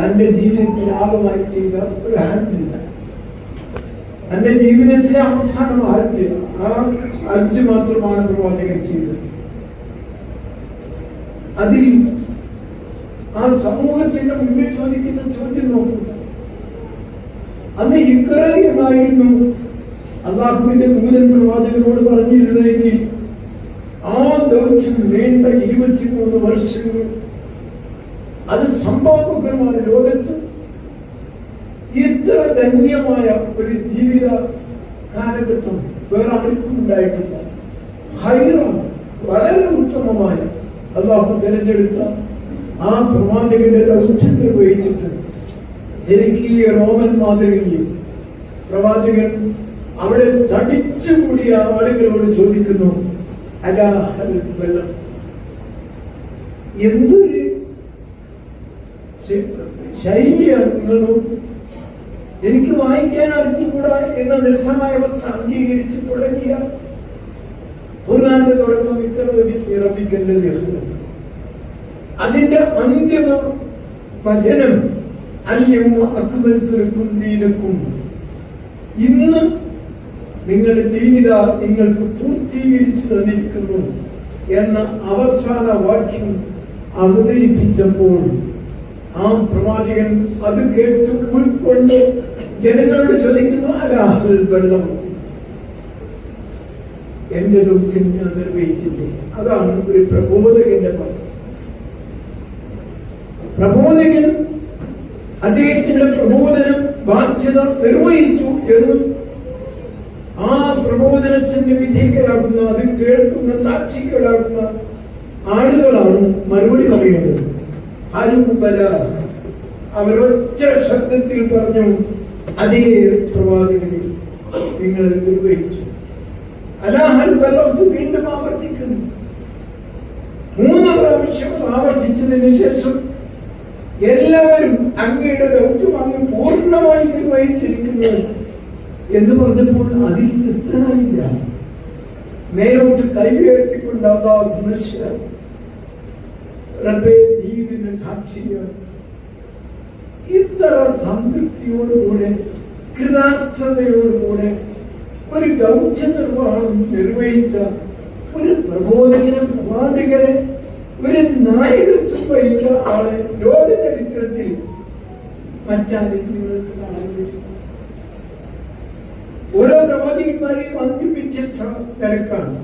തന്റെ ജീവിതത്തിൽ ആകമായി ചെയ്ത ഒരു ഹജ്ജില്ല തന്റെ ജീവിതത്തിലെ അവസാനം ഹജ്ജ് ആ ഹജ്ജ് മാത്രമാണ് പ്രവാചകൻ ചെയ്തത്. അതിൽ ആ സമൂഹത്തിന്റെ മുന്നിൽ ചോദിക്കുന്ന ചോദ്യം നോക്കുക അന്ന് ഇക്ര എന്നായിരുന്നു അള്ളാഹുവിന്റെ മൂലൻ പ്രവാചകനോട് പറഞ്ഞിരുന്നെങ്കിൽ ആ ദൗത്യം വേണ്ട ഇരുപത്തിമൂന്ന് വർഷങ്ങൾ അത് സംഭവകരമാണ് ലോകത്ത്. ഇത്ര ധന്യമായ ഒരു ജീവിത കാലഘട്ടം വേറെ ആർക്കും ഉണ്ടായിട്ടില്ല. ഹൈറം വളരെ ഉത്തമമായ അള്ളാഹു തിരഞ്ഞെടുത്ത ആ പ്രവാചകന്റെ ഔഷധങ്ങൾ നിർവഹിച്ചിട്ട് ശരിക്കും റോമൻ മാതൃകയിൽ പ്രവാചകൻ അവിടെ തടിച്ചുകൂടിയ ആളുകളോട് ചോദിക്കുന്നു അല്ല വെള്ളം? എന്തൊരു ശ- എനിക്ക് വായിക്കാൻ അറിഞ്ഞുകൂടാ എന്ന നിസ്സമായ അംഗീകരിച്ചു തുടങ്ങിയ നാളെ തുടക്കം ഇത്ര ദിവസം അതിന്റെ അന്തിമ വചനം അന്യവും തുറക്കും ദീനക്കും. ഇന്ന് നിങ്ങളുടെ ദീനിത നിങ്ങൾക്ക് പൂർത്തീകരിച്ചു തന്നിരിക്കുന്നു എന്ന അവസാന വാക്യം അവതരിപ്പിച്ചപ്പോൾ ആ പ്രവാചകൻ അത് കേട്ട് ഉൾക്കൊണ്ട് ജനങ്ങളോട് ചോദിക്കുന്നു അലാഹൽ വെള്ളം എന്റെ ദൗത്യം ഞാൻ നിർവഹിച്ചില്ലേ? അതാണ് ഒരു പ്രബോധകന്റെ പദം പ്രബോധകൻ അദ്ദേഹത്തിന്റെ പ്രബോധനം ബാധ്യത നിർവഹിച്ചു എന്ന് ആ പ്രബോധനത്തിന്റെ വിധേയരാകുന്ന അത് കേൾക്കുന്ന സാക്ഷികളാകുന്ന ആളുകളാണ് മറുപടി പറയേണ്ടത്. അരൂപല അവരൊറ്റ ശബ്ദത്തിൽ പറഞ്ഞു അതേ പ്രവാചകനെ നിങ്ങൾ നിർവഹിച്ചു. അലാഹൽ ബലോത്ത് വീണ്ടും ആവർത്തിക്കുന്നു. മൂന്ന് പ്രാവശ്യം ആവർത്തിച്ചതിന് ശേഷം എല്ലാവരും അങ്ങയുടെ ദൗത്യം അങ്ങ് പൂർണമായി നിർവഹിച്ചിരിക്കുന്നു എന്ന് പറഞ്ഞപ്പോൾ അതിൽ തൃപ്തനായില്ല. മേലോട്ട് കൈ ഉയർത്തിക്കൊണ്ട് റബ്ബേ നീ ഇതിന്റെ സാക്ഷിയാണ് ഇത്ര സംതൃപ്തിയോടുകൂടെ കൃതാർത്ഥതയോടുകൂടെ ഒരു ദൗത്യ നിർവഹണം നിർവഹിച്ച ഒരു പ്രബോധകനെ പ്രവാചകരെ ഒരു നായകത്വം വഹിച്ച ആളെ ലോക ചരിത്രത്തിൽ മറ്റാരെങ്കിലും നിങ്ങൾക്ക് കാണാൻ പറ്റും ഓരോ പ്രവാചകന്മാരെയും അന്തിപ്പിച്ച നിരക്കാണ്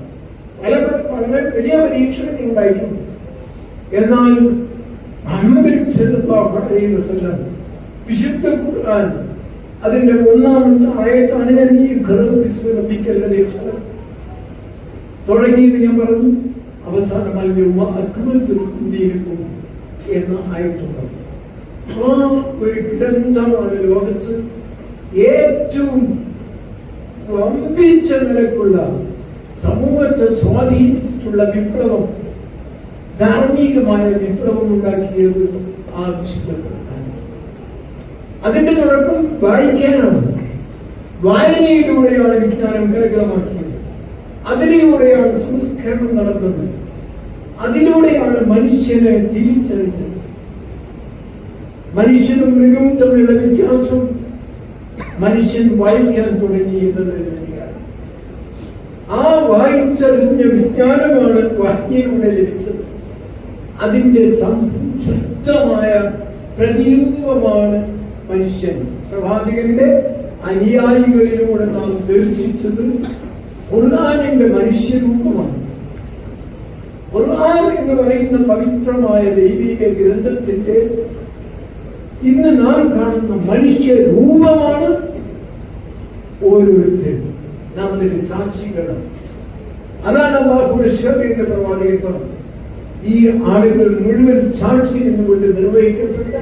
പല വളരെ വലിയ പരീക്ഷണങ്ങൾ ഉണ്ടായിട്ടുണ്ട്. എന്നാൽ മുഹമ്മദ് വസല്ലം വിശുദ്ധ ഖുർആൻ അതിന്റെ ഒന്നാമത്തെ ആയത്താണ് ഞാൻ ഈ ഖലഖ്. തുടങ്ങിയത് ഞാൻ പറഞ്ഞു അവസാനം അല്ലുമ്മ അക്മൽതു ലക്കും ദീനക്കും എന്ന ആയത്തുണ്ട് ആ ഒരു ഗ്രന്ഥമാണ് ലോകത്ത് ഏറ്റവും വമ്പിച്ച നിലക്കുള്ള സമൂഹത്തെ സ്വാധീനിച്ചിട്ടുള്ള വിപ്ലവം ധാർമ്മികമായ വിപ്ലവം ഉണ്ടാക്കിയത് ആ വിശുദ്ധ ഖുർആൻ. അതിന്റെ തുടക്കം വായിക്കാനാണ്. വായനയിലൂടെയാണ് വിജ്ഞാനം കരകമാക്കിയത് അതിലൂടെയാണ് സംസ്കരണം നടന്നത്. അതിലൂടെയാണ് മനുഷ്യനെ തിരിച്ചറിഞ്ഞത്. മനുഷ്യനും മൃഗവും തമ്മിലുള്ള വ്യത്യാസം മനുഷ്യൻ വായിക്കാൻ തുടങ്ങി എന്നത് തന്നെയാണ്. ആ വായിച്ചറിഞ്ഞ വിജ്ഞാനമാണ് വാജ്ഞയിലൂടെ ലഭിച്ചത്. അതിന്റെ സംശുദ്ധമായ പ്രതിരൂപമാണ് മനുഷ്യൻ. പ്രവാചകന്റെ അനുയായികളിലൂടെ നാം ദർശിച്ചത് ഖുർആാനിന്റെ മനുഷ്യരൂപമാണ്. ഖുർആൻ എന്ന് പറയുന്ന പവിത്രമായ ദൈവിക ഗ്രന്ഥത്തിന്റെ ഇന്ന് നാം കാണുന്ന മനുഷ്യരൂപമാണ് ഓരോരുത്തരും. നാം അതിന് സാക്ഷികളാണ്. അതാണ് അള്ളാഹുടെ ശ്രദ്ധ ഈ ആളുകൾ മുഴുവൻ സാക്ഷി എന്നുകൊണ്ട് നിർവഹിക്കപ്പെട്ട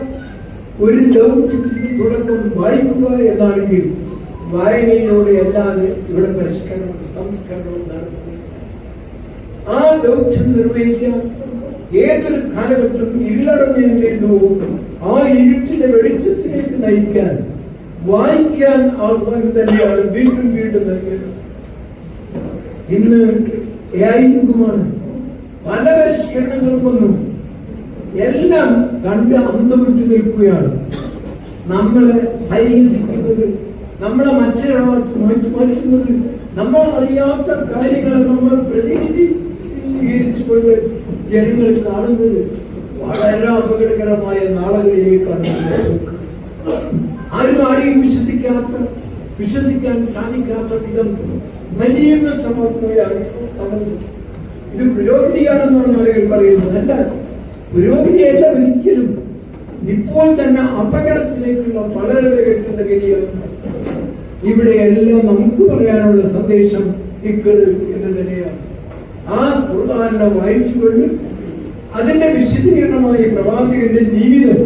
ഒരു ദൗത്യത്തിന്റെ തുടക്കം വായിക്കുക എന്നാണെങ്കിൽ വായനയിലൂടെ അല്ലാതെ ഇവിടെ പരിഷ്കരണം സംസ്കരണവും നടത്തുന്നു ആ ദൗത്യം നിർവഹിക്കാൻ ഏതൊരു കാലഘട്ടം ഇരുളടങ്ങിയിരുന്നു ആ ഇരുട്ടിന്റെ വെളിച്ചത്തിലേക്ക് നയിക്കാൻ വായിക്കാൻ ആഹ്വാനം തന്നെയാണ് വീണ്ടും വീണ്ടും നൽകിയത്. ഇന്ന് AI യുഗമാണ്. പല പരിഷ്കരണങ്ങളും വന്നു എല്ലാം കണ്ട് അന്തം നിൽക്കുകയാണ് നമ്മളെ പരിഹസിക്കുന്നത് നമ്മളെ മറ്റൊരാൾക്ക് മാറ്റി മാറ്റുന്നത് നമ്മൾ അറിയാത്ത കാര്യങ്ങളെ നമ്മൾ പ്രതിനിധീകരിച്ചുകൊണ്ട് ജനങ്ങൾ കാണുന്നത് വളരെ അപകടകരമായ നാളുകളിലേക്കാണ്. ആരും ആരെയും വിശ്വസിക്കാത്ത വിശ്വസിക്കാൻ സാധിക്കാത്ത വിധം വലിയ സമർപ്പയാണ് സമരം ഇത് പുരോഗതിയാണെന്നാണ് ആളുകൾ പറയുന്നത് അല്ല പുരോഗതിയല്ല ഒരിക്കലും. ഇപ്പോൾ തന്നെ അപകടത്തിലേക്കുള്ള വളരെ ഗതിയാണ് ഇവിടെയെല്ലാം നമുക്ക് പറയാനുള്ള സന്ദേശം ഇക്കത് എന്ന് തന്നെയാണ് ആ ഖുർആാനെ വായിച്ചുകൊണ്ട് അതിന്റെ വിശദീകരണമായി പ്രവാചകന്റെ ജീവിതം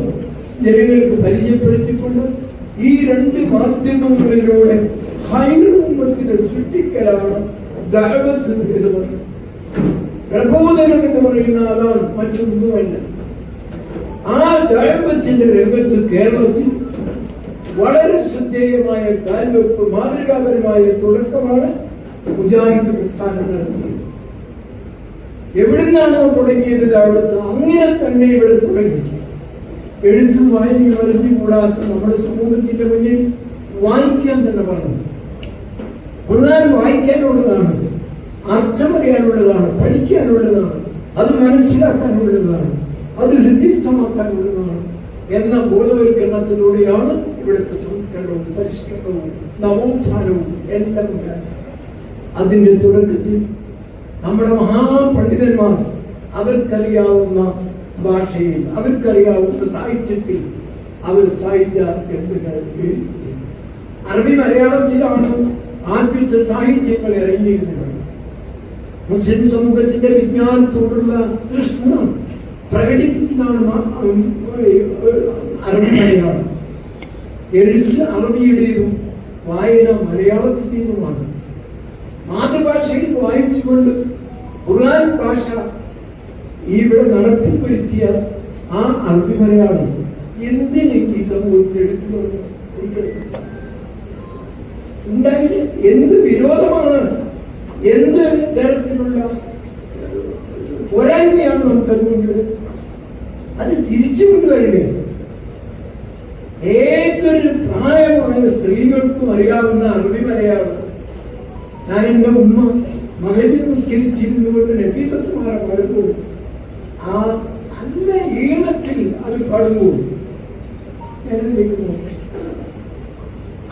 ജനങ്ങൾക്ക് പരിചയപ്പെടുത്തിക്കൊണ്ട് ഈ രണ്ട് മാധ്യമങ്ങളിലൂടെ ഹൈനത്തിന്റെ സൃഷ്ടിക്കലാണ് എന്ന് പറയുന്നത്. പ്രബോധനം എന്ന് പറയുന്ന അതാണ് മറ്റൊന്നുമല്ല. ആ ദൈവത്തിന്റെ രംഗത്ത് കേരളത്തിൽ വളരെ ശ്രദ്ധേയമായ കാൽവെപ്പ് മാതൃകാപരമായ തുടക്കമാണ് മുജാഹിദ് പ്രസ്ഥാനം നടത്തിയത്. എവിടുന്നാണോ തുടങ്ങിയത് ദഴവത്ത് അങ്ങനെ തന്നെ ഇവിടെ തുടങ്ങി. എഴുത്തും വായനയും വരുത്തി കൂടാത്ത നമ്മുടെ സമൂഹത്തിന്റെ മുന്നിൽ വായിക്കാൻ തന്നെ പറഞ്ഞു. ഖുർആൻ വായിക്കാനുള്ളതാണ്. അർത്ഥമറിയാനുള്ളതാണ് പഠിക്കാനുള്ളതാണ് അത് മനസ്സിലാക്കാനുള്ളതാണ് അത് ഹൃദ്യസ്ഥമാക്കാനുള്ളതാണ് എന്ന ബോധവൽക്കരണത്തിലൂടെയാണ് ഇവിടുത്തെ സംസ്കരണവും പരിഷ്കരണവും നവോത്ഥാനവും എല്ലാം അതിന്റെ തുടക്കത്തിൽ നമ്മുടെ മഹാപണ്ഡിതന്മാർ അവർക്കറിയാവുന്ന ഭാഷയിൽ അവർക്കറിയാവുന്ന സാഹിത്യത്തിൽ അവർ സാഹിത്യ അറബി മലയാളത്തിലാണ് ആദ്യത്തെ സാഹിത്യങ്ങൾ ഇറങ്ങിയിരുന്നത്. മുസ്ലിം സമൂഹത്തിന്റെ വിജ്ഞാനത്തോടുള്ള തൃഷ്ണ പ്രകടിപ്പിക്കുന്നതാണ് അറബി മലയാളം. എഴുത്ത് അറബിയുടേതും വായന മലയാളത്തിന്റെതുമാണ്. മാതൃഭാഷയിൽ വായിച്ചുകൊണ്ട് ഖുർആൻ ഭാഷ ഇവിടെ നടത്തി വരുത്തിയ ആ അറബി മലയാളം എന്തിന് ഈ സമൂഹത്തിൽ എടുത്തു. ഉണ്ടായിട്ട് എന്ത് വിരോധമാണ്? എന്ത് തരത്തിലുള്ള പോരായ്മയാണ് നമുക്ക് അതുകൊണ്ട് അത് തിരിച്ചു കൊണ്ടുവരണ്ടേ? ഏതൊരു പ്രായമായ സ്ത്രീകൾക്കും അറിയാവുന്ന അറബി മലയാളം. ഞാൻ എന്റെ ഉമ്മ മകനെ നിസ്കരിച്ചിരുന്നു കൊണ്ട് നഫീസത്തുമാരെ പാടുമ്പോൾ ആ നല്ല ഈണത്തിൽ അത് പാടുമ്പോൾ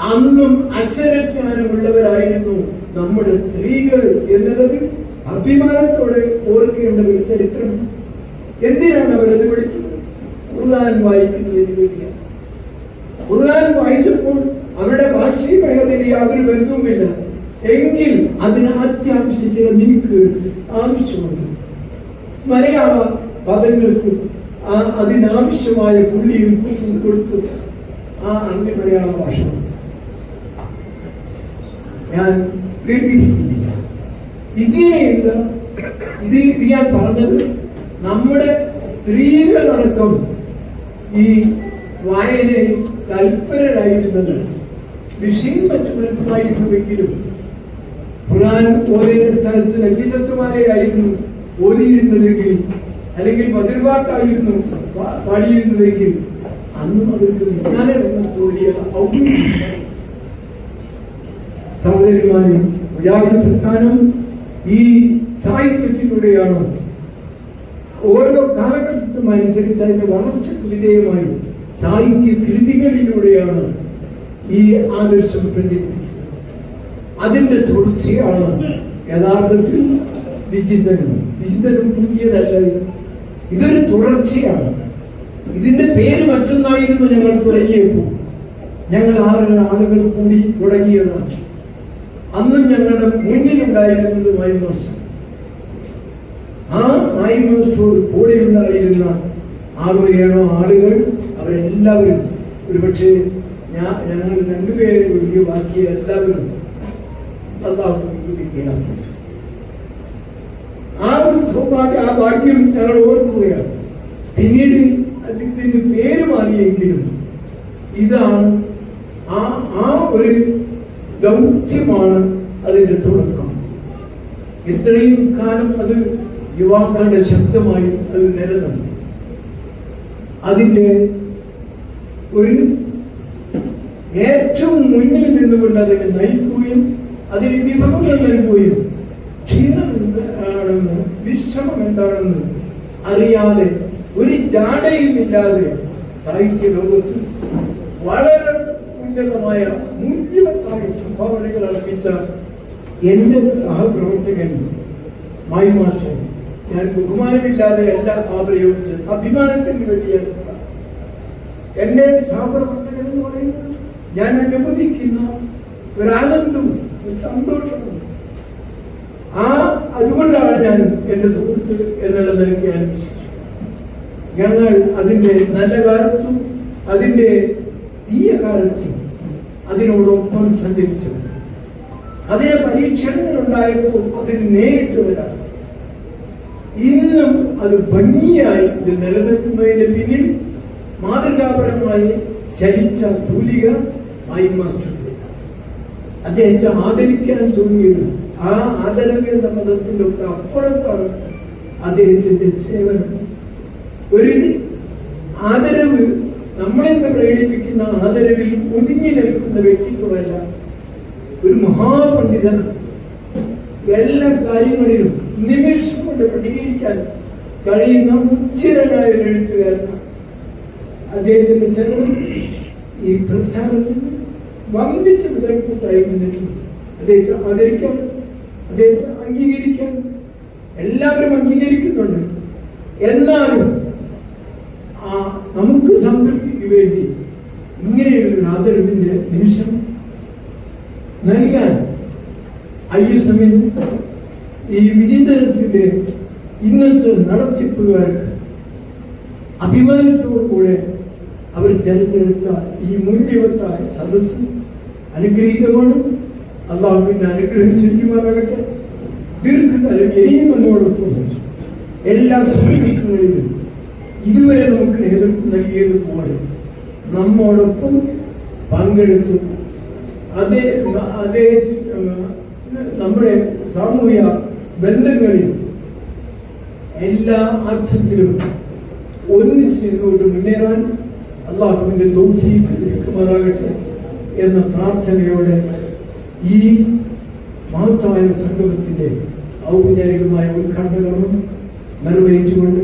അന്നും അക്ഷരജ്ഞാനമുള്ളവരായിരുന്നു. നമ്മുടെ സ്ത്രീകൾ എന്നുള്ളത് അഭിമാനത്തോടെ ഓർക്കേണ്ട ഒരു ചരിത്രം. എന്തിനാണ് അവരത് പഠിച്ചത് ഖുർആൻ വായിക്കുന്നതിന് വേണ്ടിയാണ്. ഖുർആൻ വായിച്ചപ്പോൾ അവരുടെ ഭാഷയുമായി അതിന് യാതൊരു ബന്ധവുമില്ല. എങ്കിൽ അതിന് അത്യാവശ്യ ചില മിനുക്കുകൾ ആവശ്യമുണ്ട്. മലയാള പദങ്ങൾക്ക് അതിനാവശ്യമായ പുള്ളിയും കൊടുത്തു ആ അന്യ മലയാള ഭാഷ. ഞാൻ ഇങ്ങനെയുള്ള ഇത് ഇത് ഞാൻ പറഞ്ഞത് നമ്മുടെ സ്ത്രീകളടക്കം ഈ വായനയിൽ തൽപരരായിരുന്നത് വിഷയം മറ്റു മനസ്സിലായിരുന്നുവെങ്കിലും ഖുർആൻ ഓരോ സ്ഥലത്ത് ലഭ്യശത്വമാരെയായിരുന്നു ഓതിയിരുന്നതെങ്കിൽ അല്ലെങ്കിൽ പതിർവാട്ടായിരുന്നു പാ- പാടിയിരുന്നതെങ്കിൽ അന്നും അവർക്ക് വിജ്ഞാന രംഗത്തോടിയ ഔദ്യോഗിക സഹോദരിമാരും മുജാഹിദ് പ്രസ്ഥാനം ഈ സാഹിത്യത്തിലൂടെയാണ് ഓരോ കാലഘട്ടത്തും അനുസരിച്ച് അതിന്റെ വളർച്ചയ്ക്ക് വിധേയമായി സാഹിത്യ കൃതികളിലൂടെയാണ് ഈ ആദർശം പ്രചരിപ്പിച്ചത്. അതിന്റെ തുടർച്ചയാണ് യഥാർത്ഥത്തിൽ വിചിന്തനം. വിചിന്തനം പുതിയതല്ല ഇതൊരു തുടർച്ചയാണ്. ഇതിന്റെ പേര് മറ്റൊന്നായിരുന്നു ഞങ്ങൾ തുടങ്ങിയപ്പോൾ. ഞങ്ങൾ ആറ് ആളുകൾ കൂടി തുടങ്ങിയതാണ്. അന്നും ഞങ്ങളുടെ മുന്നിലുണ്ടായിരുന്നത് മൈമോസ് ആ മൈമോസോട് കൂടെ ഉണ്ടായിരുന്ന ആറോ ഏഴോ ആളുകൾ അവരെല്ലാവരും ഒരുപക്ഷെ ഞാൻ ഞങ്ങൾ രണ്ടുപേരെ ഒഴികെ ബാക്കി എല്ലാവരും. ആ ഒരു സൗഭാഗ്യ ആ ഭാഗ്യം ഞങ്ങൾ ഓർക്കുകയാണ് പിന്നീട് അതിന് പേര് മാറിയെങ്കിലും ഇതാണ് ആ ആ ഒരു ദൗത്യമാണ് അതിന്റെ തുടക്കം. ഇത്രയും കാലം അത് യുവാക്കളുടെ ശബ്ദമായി അത് നിലനിന്നു. അതിന്റെ ഒരു ഏറ്റവും മുന്നിൽ നിന്നുകൊണ്ട് അതിനെ നയിക്കുകയും അതിന് വിഭവങ്ങൾ നൽകുകയും ക്ഷീണം എന്താണെന്ന് വിശ്രമം എന്താണെന്ന് അറിയാതെ ഒരു ജാടയുമില്ലാതെ സാഹിത്യ ലോകത്ത് വളരെ ഉന്നതമായ മൂല്യവത്തായ സംഭാവനകൾ അർപ്പിച്ച എന്റെ സഹപ്രവർത്തകൻ മായി മാഷൻ ഞാൻ ബഹുമാനമില്ലാതെ അല്ല ആ പ്രയോഗിച്ച് അഭിമാനത്തിന് വേണ്ടിയാണ് എന്റെ സഹപ്രവർത്തകൻ എന്ന് പറയുന്നത് ഞാൻ അനുഭവിക്കുന്ന ഒരാനന്ദവും ഒരു സന്തോഷവും ആ അതുകൊണ്ടാണ് ഞാൻ എന്റെ സുഹൃത്ത് എന്നുള്ള നിലയ്ക്ക് ഞാൻ. ഞങ്ങൾ അതിന്റെ നല്ല കാലത്തും അതിന്റെ തീയ കാലത്തും അതിനോടൊപ്പം സഞ്ചരിച്ചത് അതിന് പരീക്ഷണങ്ങൾ ഉണ്ടായപ്പോൾ അതിന് നേരിട്ട് വരാം. ഇന്നും അത് ഭംഗിയായി ഇത് നിലനിൽക്കുന്നതിന്റെ പിന്നിൽ മാതൃകാപരമായി ചലിച്ച തൂലിക ആയി മാസ്റ്റർ അദ്ദേഹത്തെ ആദരിക്കാൻ തോന്നിയത് ആ ആദരവ് എന്ന പദത്തിന്റെ ഒക്കെ അപ്പുറത്താണ് അദ്ദേഹത്തിന്റെ സേവനം. ഒരു ആദരവ് നമ്മളെന്ന് പ്രേരിപ്പിക്കുന്ന ആദരവിൽ ഒതുങ്ങി നിൽക്കുന്ന വ്യക്തിത്വമല്ല ഒരു മഹാപണ്ഡിതൻ എല്ലാ കാര്യങ്ങളിലും നിമിഷം കൊണ്ട് പ്രതികരിക്കാൻ കഴിയുന്ന ഉച്ചിരനായ ഒരു എഴുത്തുകാരനാണ്. അദ്ദേഹത്തിന്റെ സേവനം ഈ പ്രസ്ഥാനത്തിൽ വമ്പിച്ച വിതർക്കൂട്ടായി നിന്നിട്ടുണ്ട് അദ്ദേഹത്തെ ആദരിക്കാൻ അദ്ദേഹത്തെ അംഗീകരിക്കാൻ എല്ലാവരും അംഗീകരിക്കുന്നുണ്ട്. എന്നാലും നമുക്ക് സംതൃപ്തിക്ക് വേണ്ടി ഇങ്ങനെയുള്ള ആദരവിന്റെ നിമിഷം നൽകാൻ എസ് എമ്മിന് ഈ വിചിന്തനത്തിന്റെ ഇന്നത്തെ നടത്തിപ്പുകാർക്ക് അഭിമാനത്തോടുകൂടെ അവർ തിരഞ്ഞെടുത്ത ഈ മൂല്യവത്തായ സദസ് അനുഗ്രഹീതമാണ്. അള്ളാഹുവിന്റെ അനുഗ്രഹം ചുരുക്കുമാറാകട്ടെ ദീർഘകാലം ഇനിയും എന്നോടൊപ്പം എല്ലാ സുഹൃത്തുക്കളിലും ഇതുവരെ നമുക്ക് നേതൃത്വം നൽകിയതുപോലെ നമ്മോടൊപ്പം പങ്കെടുത്തു. അതേ അതേ നമ്മുടെ സാമൂഹ്യ ബന്ധങ്ങളിൽ എല്ലാ അർത്ഥത്തിലും ഒന്നിച്ച് ചെയ്തുകൊണ്ട് മുന്നേറാൻ അള്ളാഹുവിന്റെ തൗഫീഖ് ലഭിക്കുമാറാകട്ടെ എന്ന പ്രാർത്ഥനയോടെ ഈ മഹത്തായ സംഗമത്തിന്റെ ഔപചാരികമായ ഉദ്ഘാടനങ്ങളും നിർവഹിച്ചുകൊണ്ട്